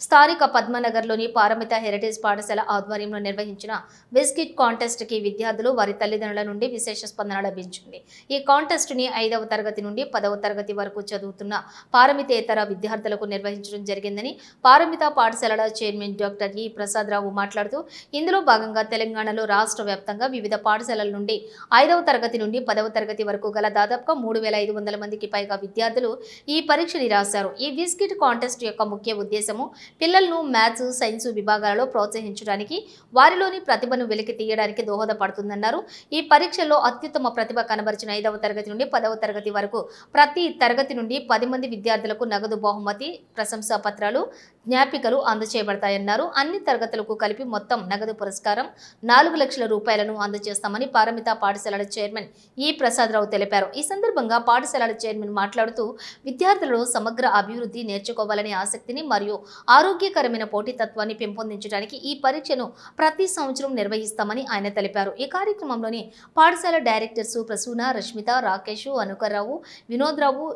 స్థానిక పద్మనగర్లోని పారమిత హెరిటేజ్ పాఠశాల ఆధ్వర్యంలో నిర్వహించిన బిస్కిట్ కాంటెస్ట్కి విద్యార్థులు వారి తల్లిదండ్రుల నుండి విశేష స్పందన లభించింది. ఈ కాంటెస్ట్ని ఐదవ తరగతి నుండి పదవ తరగతి వరకు చదువుతున్న పారమితేతర విద్యార్థులకు నిర్వహించడం జరిగిందని పారమిత పాఠశాలల చైర్మన్ డాక్టర్ ఈ ప్రసాదరావు మాట్లాడుతూ ఇందులో భాగంగా తెలంగాణలో రాష్ట్ర వ్యాప్తంగా వివిధ పాఠశాలల నుండి ఐదవ తరగతి నుండి పదవ తరగతి వరకు గల దాదాపుగా మూడు వేల ఐదు వందల మందికి పైగా విద్యార్థులు ఈ పరీక్షని రాశారు. ఈ బిస్కిట్ కాంటెస్ట్ యొక్క ముఖ్య ఉద్దేశము పిల్లలను మ్యాథ్స్ సైన్స్ విభాగాలలో ప్రోత్సహించడానికి వారిలోని ప్రతిభను వెలికి తీయడానికి దోహదపడుతుందన్నారు. ఈ పరీక్షల్లో అత్యుత్తమ ప్రతిభ కనబరిచిన ఐదవ తరగతి నుండి పదవ తరగతి వరకు ప్రతి తరగతి నుండి పది మంది విద్యార్థులకు నగదు బహుమతి ప్రశంసా పత్రాలు జ్ఞాపికలు అందచేయబడతాయన్నారు. అన్ని తరగతులకు కలిపి మొత్తం నగదు పురస్కారం నాలుగు లక్షల రూపాయలను అందజేస్తామని పారమిత పాఠశాలల చైర్మన్ ఈ ప్రసాదరావు తెలిపారు. ఈ సందర్భంగా పాఠశాలల చైర్మన్ మాట్లాడుతూ విద్యార్థులలో సమగ్ర అభివృద్ధి నేర్చుకోవాలనే ఆసక్తిని మరియు ఆరోగ్యకరమైన పోటీతత్వాన్ని పెంపొందించడానికి ఈ పరీక్షను ప్రతి సంవత్సరం నిర్వహిస్తామని ఆయన తెలిపారు. ఈ కార్యక్రమంలోని పాఠశాల directors Prasuna Rashmita Rakesh Anukarao Vinodrao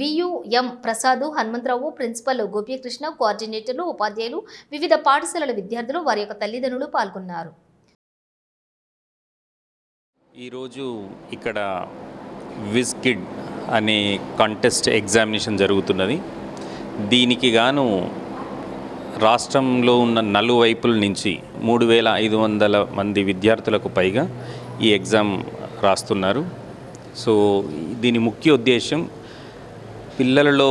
VUM Prasad Hanumantharao principal Gopikrishna కోఆర్డినేటర్లు ఉపాధ్యాయులు వివిధ పాఠశాలల విద్యార్థులు వారి యొక్క తల్లిదండ్రులు పాల్గొన్నారు. ఈరోజు ఇక్కడ విస్కిడ్ అనే కంటెస్ట్ ఎగ్జామినేషన్ జరుగుతున్నది. దీనికి గాను రాష్ట్రంలో ఉన్న నలువైపుల నుంచి మూడు వేల ఐదు వందల మంది విద్యార్థులకు పైగా ఈ ఎగ్జామ్ రాస్తున్నారు. సో దీని ముఖ్య ఉద్దేశం పిల్లలలో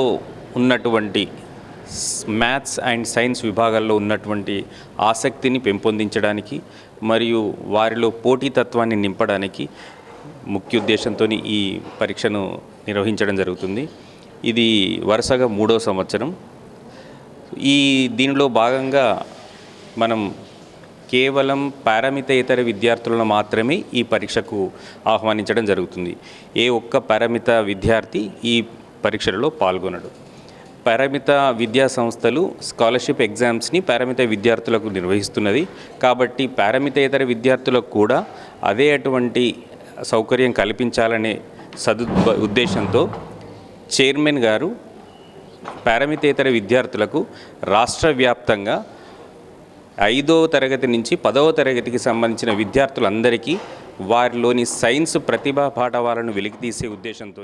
ఉన్నటువంటి మ్యాథ్స్ అండ్ సైన్స్ విభాగాల్లో ఉన్నటువంటి ఆసక్తిని పెంపొందించడానికి మరియు వారిలో పోటీతత్వాన్ని నింపడానికి ముఖ్య ఉద్దేశంతో ఈ పరీక్షను నిర్వహించడం జరుగుతుంది. ఇది వరుసగా మూడో సంవత్సరం. ఈ దీనిలో భాగంగా మనం కేవలం పారామితేతర విద్యార్థులను మాత్రమే ఈ పరీక్షకు ఆహ్వానించడం జరుగుతుంది. ఏ ఒక్క పారామిత విద్యార్థి ఈ పరీక్షలలో పాల్గొనడు. పారామిత విద్యా సంస్థలు స్కాలర్షిప్ ఎగ్జామ్స్ని పారామిత విద్యార్థులకు నిర్వహిస్తున్నది. కాబట్టి పారామితేతర విద్యార్థులకు కూడా అదే అటువంటి సౌకర్యం కల్పించాలనే సదు ఉద్దేశంతో చైర్మన్ గారు పారమితేతర విద్యార్థులకు రాష్ట్ర వ్యాప్తంగా ఐదవ తరగతి నుంచి పదవ తరగతికి సంబంధించిన విద్యార్థులందరికీ వారిలోని సైన్స్ ప్రతిభా పాఠవాలను వెలికితీసే ఉద్దేశంతో